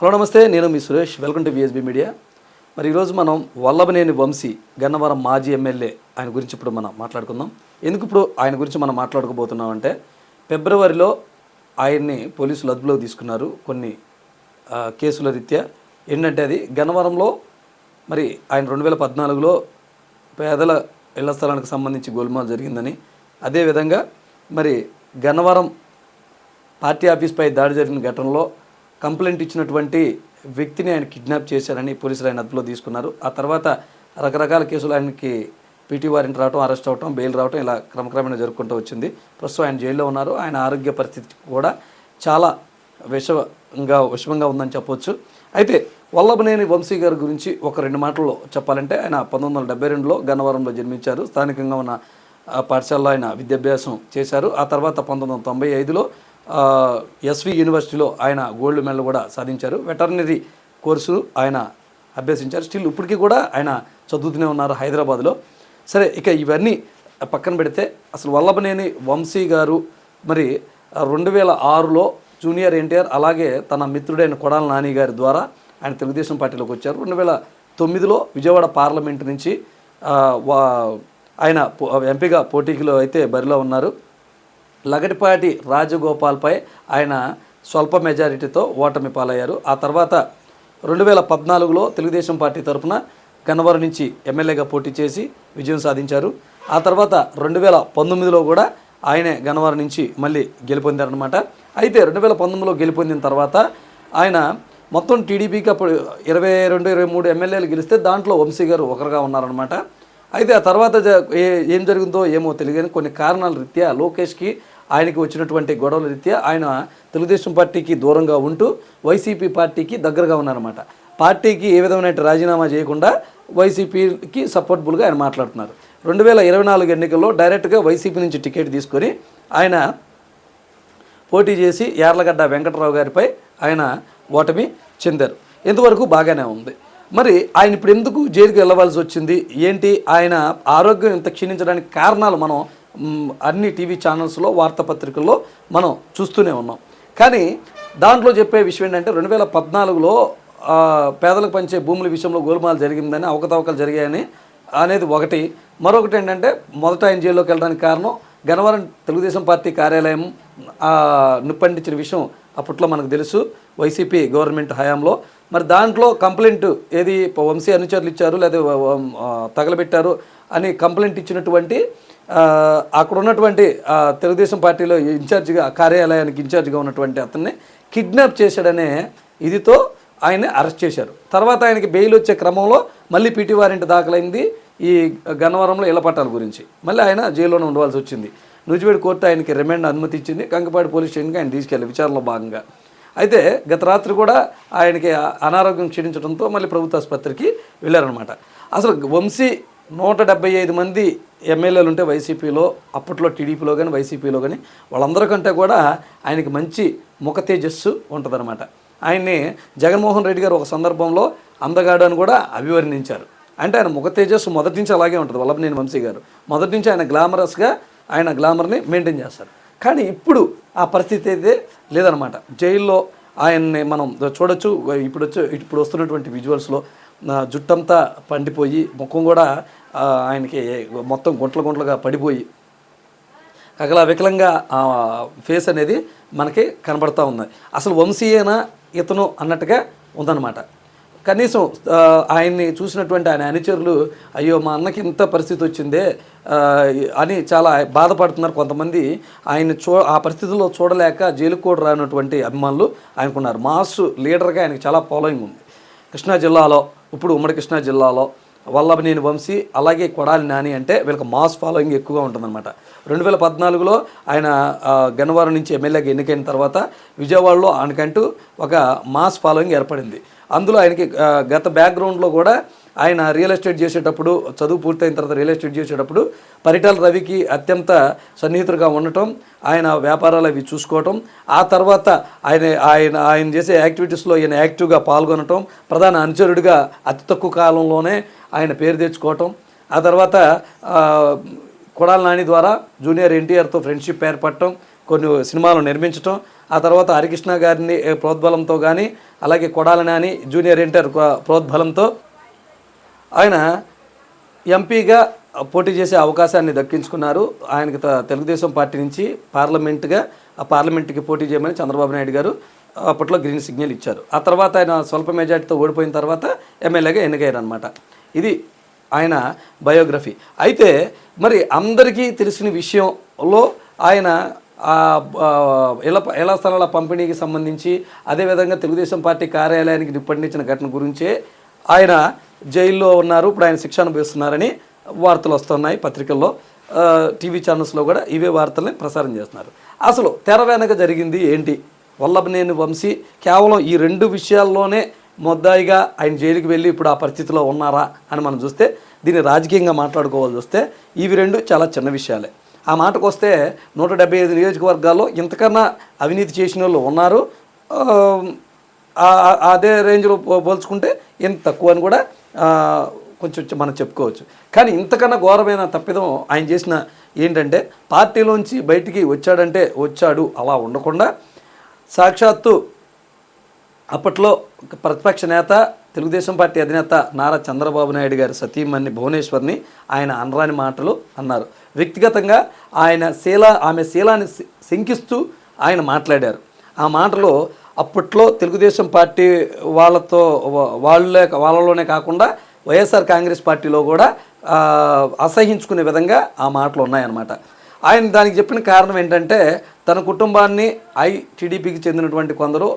Hello నమస్తే. నేను మీ Suresh. Welcome to VSB media మరి ఈరోజు మనం వల్లభనేని వంశీ గన్నవరం మాజీ ఎమ్మెల్యే ఆయన గురించి ఇప్పుడు మనం మాట్లాడుకుందాం. ఎందుకు ఇప్పుడు ఆయన గురించి మనం మాట్లాడుకోబోతున్నాం అంటే ఫిబ్రవరిలో ఆయన్ని పోలీసులు అదుపులోకి తీసుకున్నారు కొన్ని కేసుల రీత్యా. ఏంటంటే అది గన్నవరంలో మరి ఆయన రెండు వేల పద్నాలుగులో పేదల ఇళ్ళ స్థలానికి సంబంధించి గోల్మాల్ జరిగిందని. అదేవిధంగా మరి గన్నవరం పార్టీ ఆఫీస్పై దాడి జరిగిన ఘటనలో కంప్లైంట్ ఇచ్చినటువంటి వ్యక్తిని ఆయన కిడ్నాప్ చేశారని పోలీసులు ఆయన అదుపులో తీసుకున్నారు. ఆ తర్వాత రకరకాల కేసులు ఆయనకి పీటీ వారెంట్ రావటం అరెస్ట్ అవడం బెయిల్ రావటం ఇలా క్రమక్రమేణా జరుపుకుంటూ వచ్చింది. ప్రస్తుతం ఆయన జైల్లో ఉన్నారు. ఆయన ఆరోగ్య పరిస్థితి కూడా చాలా విషమంగా విషమంగా ఉందని చెప్పొచ్చు. అయితే వల్లభనేని వంశీ గారి గురించి ఒక రెండు మాటల్లో చెప్పాలంటే ఆయన పంతొమ్మిది వందల డెబ్బై రెండులో గన్నవరంలో జన్మించారు. స్థానికంగా ఉన్న పాఠశాలలో ఆయన విద్యాభ్యాసం చేశారు. ఆ తర్వాత పంతొమ్మిది వందల తొంభై ఐదులో ఎస్వి యూనివర్సిటీలో ఆయన గోల్డ్ మెడల్ కూడా సాధించారు. వెటర్నరీ కోర్సు ఆయన అభ్యసించారు. స్టిల్ ఇప్పటికీ కూడా ఆయన చదువుతూనే ఉన్నారు హైదరాబాద్లో. సరే ఇక ఇవన్నీ పక్కన పెడితే అసలు వల్లభనేని వంశీ గారు మరి రెండు వేల ఆరులో జూనియర్ ఎన్టీఆర్ అలాగే తన మిత్రుడైన కొడాల నాని గారి ద్వారా ఆయన తెలుగుదేశం పార్టీలోకి వచ్చారు. రెండు వేల తొమ్మిదిలో విజయవాడ పార్లమెంట్ నుంచి వా- ఆయన ఎంపీగా పోటీలో అయితే బరిలో ఉన్నారు. లగటిపాటి రాజగోపాల్పై ఆయన స్వల్ప మెజారిటీతో ఓటమి పాలయ్యారు. ఆ తర్వాత రెండు వేల పద్నాలుగులో తెలుగుదేశం పార్టీ తరఫున గన్నవరం నుంచి ఎమ్మెల్యేగా పోటీ చేసి విజయం సాధించారు. ఆ తర్వాత రెండు వేల పంతొమ్మిదిలో కూడా ఆయనే గన్నవరం నుంచి మళ్ళీ గెలుపొందారనమాట అయితే రెండు వేల పంతొమ్మిదిలో గెలుపొందిన తర్వాత ఆయన మొత్తం టీడీపీకి అప్పుడు ఇరవై రెండు ఇరవై మూడు ఎమ్మెల్యేలు గెలిస్తే దాంట్లో వంశీ గారు ఒకరుగా ఉన్నారనమాట అయితే ఆ తర్వాత జ- ఏ- ఏం జరిగిందో ఏమో తెలియని కొన్ని కారణాల రీత్యా లోకేష్కి ఆయనకి వచ్చినటువంటి గొడవల రీత్యా ఆయన తెలుగుదేశం పార్టీకి దూరంగా ఉంటూ వైసీపీ పార్టీకి దగ్గరగా ఉన్నారన్నమాట. పార్టీకి ఏ విధమైన రాజీనామా చేయకుండా వైసీపీకి సపోర్టబుల్గా ఆయన మాట్లాడుతున్నారు. రెండు వేల ఇరవై నాలుగు ఎన్నికల్లో డైరెక్ట్గా వైసీపీ నుంచి టికెట్ తీసుకొని ఆయన పోటీ చేసి యార్లగడ్డ వెంకటరావు గారిపై ఆయన ఓటమి చెందారు. ఇంతవరకు బాగానే ఉంది. మరి ఆయన ఇప్పుడు ఎందుకు జైలుకు వెళ్ళవలసి వచ్చింది? ఏంటి? ఆయన ఆరోగ్యం ఇంత క్షీణించడానికి కారణాలు మనం అన్ని టీవీ ఛానల్స్లో వార్తాపత్రికల్లో మనం చూస్తూనే ఉన్నాం. కానీ దాంట్లో చెప్పే విషయం ఏంటంటే రెండు వేల పద్నాలుగులో పేదలకు పంచే భూముల విషయంలో గోల్మాలు జరిగిందని అవకతవకలు జరిగాయని అనేది ఒకటి. మరొకటి ఏంటంటే మొదట ఆయన జైల్లోకి వెళ్ళడానికి కారణం గనవరం తెలుగుదేశం పార్టీ కార్యాలయం నిప్పండించిన విషయం అప్పట్లో మనకు తెలుసు వైసీపీ గవర్నమెంట్ హయాంలో. మరి దాంట్లో కంప్లైంట్ ఏది వంశీ అనుచరులు ఇచ్చారు లేదా తగలబెట్టారు అని కంప్లైంట్ ఇచ్చినటువంటి అక్కడ ఉన్నటువంటి తెలుగుదేశం పార్టీలో ఇన్ఛార్జిగా కార్యాలయానికి ఇన్ఛార్జిగా ఉన్నటువంటి అతన్ని కిడ్నాప్ చేశాడనే ఇదితో ఆయన్ని అరెస్ట్ చేశారు. తర్వాత ఆయనకి బెయిల్ వచ్చే క్రమంలో మళ్ళీ పీటీ వారెంట్ దాఖలైంది ఈ గన్నవరంలో ఇళ్ళ పట్టాల గురించి. మళ్ళీ ఆయన జైల్లోనే ఉండవలసి వచ్చింది. నూజివేడు కోర్టు ఆయనకి రిమాండ్ అనుమతి ఇచ్చింది కంకపాడి పోలీస్ స్టేషన్కి ఆయన తీసుకెళ్ళి విచారణలో భాగంగా. అయితే గత రాత్రి కూడా ఆయనకి అనారోగ్యం క్షీణించడంతో మళ్ళీ ప్రభుత్వ ఆసుపత్రికి వెళ్ళారనమాట అసలు వంశీ నూట డెబ్బై ఐదు మంది ఎమ్మెల్యేలు ఉంటే వైసీపీలో అప్పట్లో టీడీపీలో కానీ వైసీపీలో కానీ వాళ్ళందరికంటే కూడా ఆయనకి మంచి ముఖ తేజస్సు ఉంటుందన్నమాట. ఆయన్ని జగన్మోహన్ రెడ్డి గారు ఒక సందర్భంలో అందగాడు అని కూడా అభివర్ణించారు. అంటే ఆయన ముఖ తేజస్సు మొదటి నుంచి అలాగే ఉంటుంది. వల్లభనేని వంశీ గారు. మొదటి నుంచి ఆయన గ్లామరస్గా ఆయన గ్లామర్ని మెయింటైన్ చేస్తారు. కానీ ఇప్పుడు ఆ పరిస్థితి అయితే లేదనమాట జైల్లో ఆయన్ని మనం చూడొచ్చు ఇప్పుడు వచ్చి ఇప్పుడు వస్తున్నటువంటి విజువల్స్లో జుట్టంతా పండిపోయి ముఖం కూడా ఆయనకి మొత్తం గుంటలు గుంటలుగా పడిపోయి అగలా వికలంగా ఆ ఫేస్ అనేది మనకి కనబడతా ఉంది అసలు వంశీయేనా ఇతను అన్నట్టుగా ఉందన్నమాట. కనీసం ఆయన్ని చూసినటువంటి ఆయన అనుచరులు అయ్యో మా అన్నకి ఇంత పరిస్థితి వచ్చిందే అని చాలా బాధపడుతున్నారు కొంతమంది. ఆయన చూ ఆ పరిస్థితుల్లో చూడలేక జైలుకు కూడా రానటువంటి అభిమానులు ఆయనకున్నారు. మాస్ లీడర్గా ఆయనకి చాలా ఫాలోయింగ్ ఉంది. కృష్ణా జిల్లాలో ఇప్పుడు ఉమ్మడి కృష్ణా జిల్లాలో వల్లభనేని వంశీ అలాగే కొడాలి నాని అంటే వీళ్ళకి మాస్ ఫాలోయింగ్ ఎక్కువగా ఉంటుందన్నమాట. రెండు వేల పద్నాలుగులో ఆయన గన్నవరం నుంచి ఎమ్మెల్యేగా ఎన్నికైన తర్వాత విజయవాడలో ఆయనకంటూ ఒక మాస్ ఫాలోయింగ్ ఏర్పడింది. అందులో ఆయనకి గత బ్యాక్గ్రౌండ్లో కూడా ఆయన రియల్ ఎస్టేట్ చేసేటప్పుడు చదువు పూర్తయిన తర్వాత రియల్ ఎస్టేట్ చేసేటప్పుడు పరిటాల రవికి అత్యంత సన్నిహితుడిగా ఉండటం ఆయన వ్యాపారాలు అవి చూసుకోవటం ఆ తర్వాత ఆయన ఆయన ఆయన చేసే యాక్టివిటీస్లో ఈయన యాక్టివ్గా పాల్గొనటం ప్రధాన అనుచరుడిగా అతి తక్కువ కాలంలోనే ఆయన పేరు తెచ్చుకోవటం ఆ తర్వాత కొడాల నాని ద్వారా జూనియర్ ఎన్టీఆర్తో ఫ్రెండ్షిప్ ఏర్పడటం కొన్ని సినిమాలు నిర్మించటం ఆ తర్వాత హరికృష్ణ గారిని ప్రోద్బలంతో కానీ అలాగే కొడాల నాని జూనియర్ ఎన్టీఆర్ ప్రోద్బలంతో ఆయన ఎంపీగా పోటీ చేసే అవకాశాన్ని దక్కించుకున్నారు. ఆయనకి తెలుగుదేశం పార్టీ నుంచి పార్లమెంట్గా ఆ పార్లమెంట్కి పోటీ చేయమని చంద్రబాబు నాయుడు గారు అప్పట్లో గ్రీన్ సిగ్నల్ ఇచ్చారు. ఆ తర్వాత ఆయన స్వల్ప మెజార్టీతో ఓడిపోయిన తర్వాత ఎమ్మెల్యేగా ఎన్నికయ్యారనమాట ఇది ఆయన బయోగ్రఫీ. అయితే మరి అందరికీ తెలిసిన విషయంలో ఆయన ఎలా ఎలా ఇళ్ళ స్థలాల పంపిణీకి సంబంధించి అదేవిధంగా తెలుగుదేశం పార్టీ కార్యాలయానికి నిప్పండించిన ఘటన గురించే ఆయన జైల్లో ఉన్నారు. ఇప్పుడు ఆయన శిక్ష అనుభవిస్తున్నారని వార్తలు వస్తున్నాయి పత్రికల్లో. టీవీ ఛానల్స్లో కూడా ఇవే వార్తల్ని ప్రసారం చేస్తున్నారు. అసలు తెర వెనక జరిగింది ఏంటి? వల్లభనేని వంశీ కేవలం ఈ రెండు విషయాల్లోనే ముద్దాయిగా ఆయన జైలుకి వెళ్ళి ఇప్పుడు ఆ పరిస్థితిలో ఉన్నారా అని మనం చూస్తే దీన్ని రాజకీయంగా మాట్లాడుకోవాల్సి వస్తే ఇవి రెండు చాలా చిన్న విషయాలే. ఆ మాటకు వస్తే నూట డెబ్బై ఐదు నియోజకవర్గాల్లో ఇంతకన్నా అవినీతి చేసిన వాళ్ళు ఉన్నారు. అదే రేంజ్లో పో- పోల్చుకుంటే ఇంత తక్కువ అని కూడా కొంచెం మనం చెప్పుకోవచ్చు. కానీ ఇంతకన్నా ఘోరమైన తప్పిదం ఆయన చేసిన ఏంటంటే పార్టీలోంచి బయటికి వచ్చాడంటే వచ్చాడు అలా ఉండకుండా సాక్షాత్తు అప్పట్లో ప్రతిపక్ష నేత తెలుగుదేశం పార్టీ అధినేత నారా చంద్రబాబు నాయుడు గారి సతీమణి భువనేశ్వర్ని ఆయన అనరాని మాటలు అన్నారు. వ్యక్తిగతంగా ఆయన శీల ఆమె శీలాన్ని శంకిస్తూ ఆయన మాట్లాడారు. ఆ మాటలో అప్పట్లో తెలుగుదేశం పార్టీ వాళ్ళతో వాళ్ళే వాళ్ళలోనే కాకుండా వైఎస్ఆర్ కాంగ్రెస్ పార్టీలో కూడా అసహించుకునే విధంగా ఆ మాటలు ఉన్నాయన్నమాట. ఆయన దానికి చెప్పిన కారణం ఏంటంటే తన కుటుంబాన్ని ఐ టీడీపీకి చెందినటువంటి కొందరు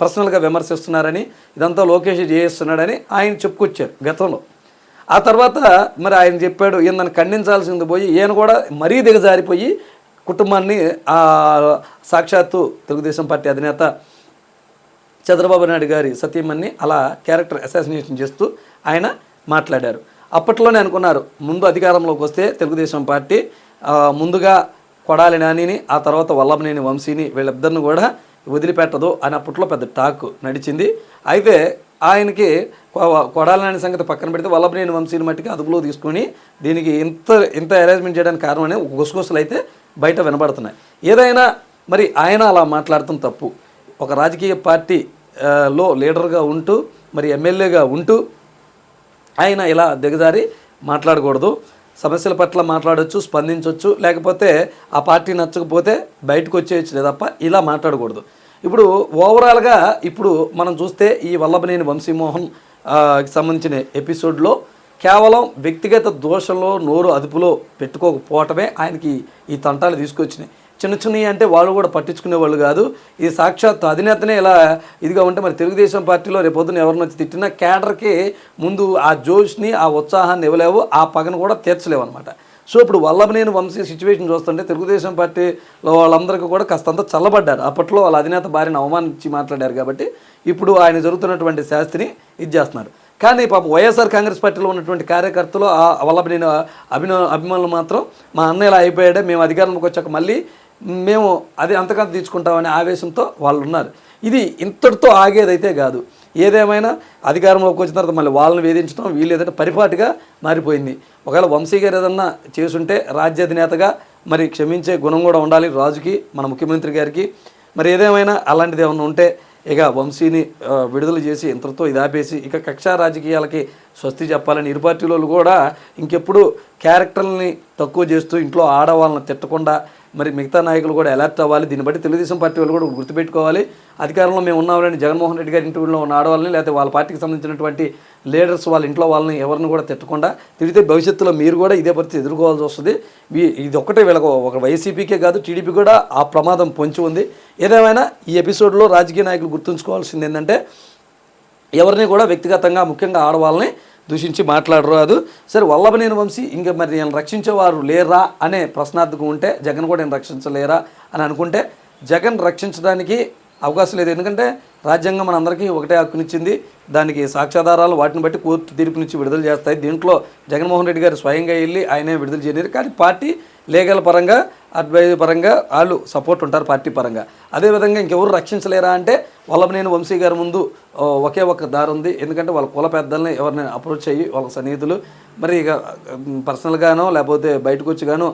పర్సనల్గా విమర్శిస్తున్నారని ఇదంతా లోకేష్ చేస్తున్నాడని ఆయన చెప్పుకొచ్చారు గతంలో. ఆ తర్వాత మరి ఆయన చెప్పాడు ఈయన ఖండించాల్సింది పోయి ఈయన కూడా మరీ దిగజారిపోయి కుటుంబాన్ని సాక్షాత్తు తెలుగుదేశం పార్టీ అధినేత చంద్రబాబు నాయుడు గారి సతీమణ్ణి అలా క్యారెక్టర్ అసాసినేషన్ చేస్తూ ఆయన మాట్లాడారు. అప్పట్లోనే అనుకున్నారు ముందు అధికారంలోకి వస్తే తెలుగుదేశం పార్టీ ముందుగా కొడాలి నానిని ఆ తర్వాత వల్లభనేని వంశీని వీళ్ళిద్దరిని కూడా వదిలిపెట్టదు అని అప్పట్లో పెద్ద టాక్ నడిచింది. అయితే ఆయనకి కొ- సంగతి పక్కన పెడితే వల్లభనేని వంశీని మట్టికి అదుపులో తీసుకొని దీనికి ఇంత ఇంత అరేంజ్మెంట్ చేయడానికి కారణం అనే గుసగుసలు అయితే బయట వినబడుతున్నాయి. ఏదైనా మరి ఆయన అలా మాట్లాడటం తప్పు. ఒక రాజకీయ పార్టీ లో లీడర్గా ఉంటూ మరి ఎమ్మెల్యేగా ఉంటూ ఆయన ఇలా దిగజారి మాట్లాడకూడదు. సమస్యల పట్ల మాట్లాడవచ్చు స్పందించవచ్చు లేకపోతే ఆ పార్టీ నచ్చకపోతే బయటకు వచ్చేయచ్చు తప్ప ఇలా మాట్లాడకూడదు. ఇప్పుడు ఓవరాల్గా ఇప్పుడు మనం చూస్తే ఈ వల్లభనేని వంశీమోహన్ సంబంధించిన ఎపిసోడ్లో కేవలం వ్యక్తిగత దోషంలో నోరు అదుపులో పెట్టుకోకపోవటమే ఆయనకి ఈ తంటాలు తీసుకొచ్చినాయి. చిన్న చిన్నవి అంటే వాళ్ళు కూడా పట్టించుకునే వాళ్ళు కాదు. ఇది సాక్షాత్ అధినేతనే ఇలా ఇదిగా ఉంటే మరి తెలుగుదేశం పార్టీలో రేపొద్దున ఎవరిని వచ్చి తిట్టినా క్యాడర్కి ముందు ఆ జోష్ని ఆ ఉత్సాహాన్ని ఇవ్వలేవు ఆ పగను కూడా తీర్చలేవు అనమాట సో ఇప్పుడు వల్లభనేని వంశీ సిచ్యువేషన్ చూస్తుంటే తెలుగుదేశం పార్టీలో వాళ్ళందరికీ కూడా కాస్తంత చల్లబడ్డారు. అప్పట్లో వాళ్ళ అధినేత భార్యను అవమానించి మాట్లాడారు కాబట్టి ఇప్పుడు ఆయన జరుగుతున్నటువంటి శాస్తిని ఇది చేస్తున్నారు. కానీ పాప వైఎస్ఆర్ కాంగ్రెస్ పార్టీలో ఉన్నటువంటి కార్యకర్తలు ఆ నేను అభిన అభిమానులు మాత్రం మా అన్నయ్యలా అయిపోయాడే మేము అధికారంలోకి వచ్చాక మళ్ళీ మేము అది అంతకంత తీసుకుంటామనే ఆవేశంతో వాళ్ళు ఉన్నారు. ఇది ఇంతటితో ఆగేదైతే కాదు. ఏదేమైనా అధికారంలోకి వచ్చిన తర్వాత మళ్ళీ వాళ్ళని వేధించడం వీళ్ళు ఏదైనా పరిపాటిగా మారిపోయింది. ఒకవేళ వంశీ గారు ఏదన్నా చేసుంటే రాజ్యాధినేతగా మరి క్షమించే గుణం కూడా ఉండాలి రాజుకి మన ముఖ్యమంత్రి గారికి. మరి ఏదేమైనా అలాంటిది ఏమన్నా ఉంటే ఇక వంశీని విడుదల చేసి ఇంతటితో ఇదాపేసి ఇక కక్షా రాజకీయాలకి స్వస్తి చెప్పాలని ఇరు పార్టీలు కూడా ఇంకెప్పుడు క్యారెక్టర్ని తక్కువ చేస్తూ ఇంట్లో ఆడవాళ్ళని తిట్టకుండా మరి మిగతా నాయకులు కూడా అలర్ట్ అవ్వాలి. దీన్ని బట్టి తెలుగుదేశం పార్టీ వాళ్ళు కూడా గుర్తుపెట్టుకోవాలి. అధికారంలో మేము ఉన్నామని జగన్మోహన్ రెడ్డి గారి ఇంటి ఉన్న ఆడవాళ్ళని లేకపోతే వాళ్ళ పార్టీకి సంబంధించినటువంటి లీడర్స్ వాళ్ళ ఇంట్లో వాళ్ళని ఎవరిని కూడా తిట్టకుండా తిరిగితే భవిష్యత్తులో మీరు కూడా ఇదే పరిస్థితి ఎదుర్కోవాల్సి వస్తుంది. ఇది ఒక్కటే వీళ్ళకు ఒక వైసీపీకే కాదు టీడీపీ కూడా ఆ ప్రమాదం పొంచి ఉంది. ఏదేమైనా ఈ ఎపిసోడ్లో రాజకీయ నాయకులు గుర్తుంచుకోవాల్సింది ఏంటంటే ఎవరిని కూడా వ్యక్తిగతంగా ముఖ్యంగా ఆడవాళ్ళని దూషించి మాట్లాడరాదు సరే వల్లభనేని వంశీ ఇంకా మరి నేను రక్షించేవారు లేరా అనే ప్రశ్నార్థకం ఉంటే జగన్ కూడా నేను రక్షించలేరా అని అనుకుంటే జగన్ రక్షించడానికి అవకాశం లేదు. ఎందుకంటే రాజ్యాంగం మనందరికీ ఒకటే హక్కునిచ్చింది. దానికి సాక్ష్యాధారాలు వాటిని బట్టి కోర్టు తీర్పునిచ్చి విడుదల చేస్తాయి. దీంట్లో జగన్మోహన్ రెడ్డి గారు స్వయంగా వెళ్ళి ఆయనే విడుదల చేయలేరు. కానీ పార్టీ లీగల్ పరంగా అడ్వైజ్ పరంగా వాళ్ళు సపోర్ట్ ఉంటారు పార్టీ పరంగా. అదేవిధంగా ఇంకెవరు రక్షించలేరా అంటే వల్లభనేని వంశీ గారి ముందు ఒకే ఒక దారి ఉంది. ఎందుకంటే వాళ్ళ కుల పెద్దల్ని ఎవరిని అప్రోచ్ అయ్యి వాళ్ళ సన్నిహితులు. మరి ఇక పర్సనల్గానో లేకపోతే బయటకు వచ్చి గానో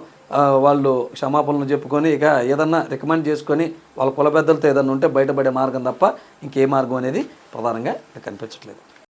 వాళ్ళు క్షమాపణలు చెప్పుకొని ఇక ఏదన్నా రికమెండ్ చేసుకొని వాళ్ళ కుల పెద్దలతో ఏదన్నా ఉంటే బయటపడే మార్గం తప్ప ఇంకే మార్గం అనేది ప్రధానంగా కనిపించట్లేదు.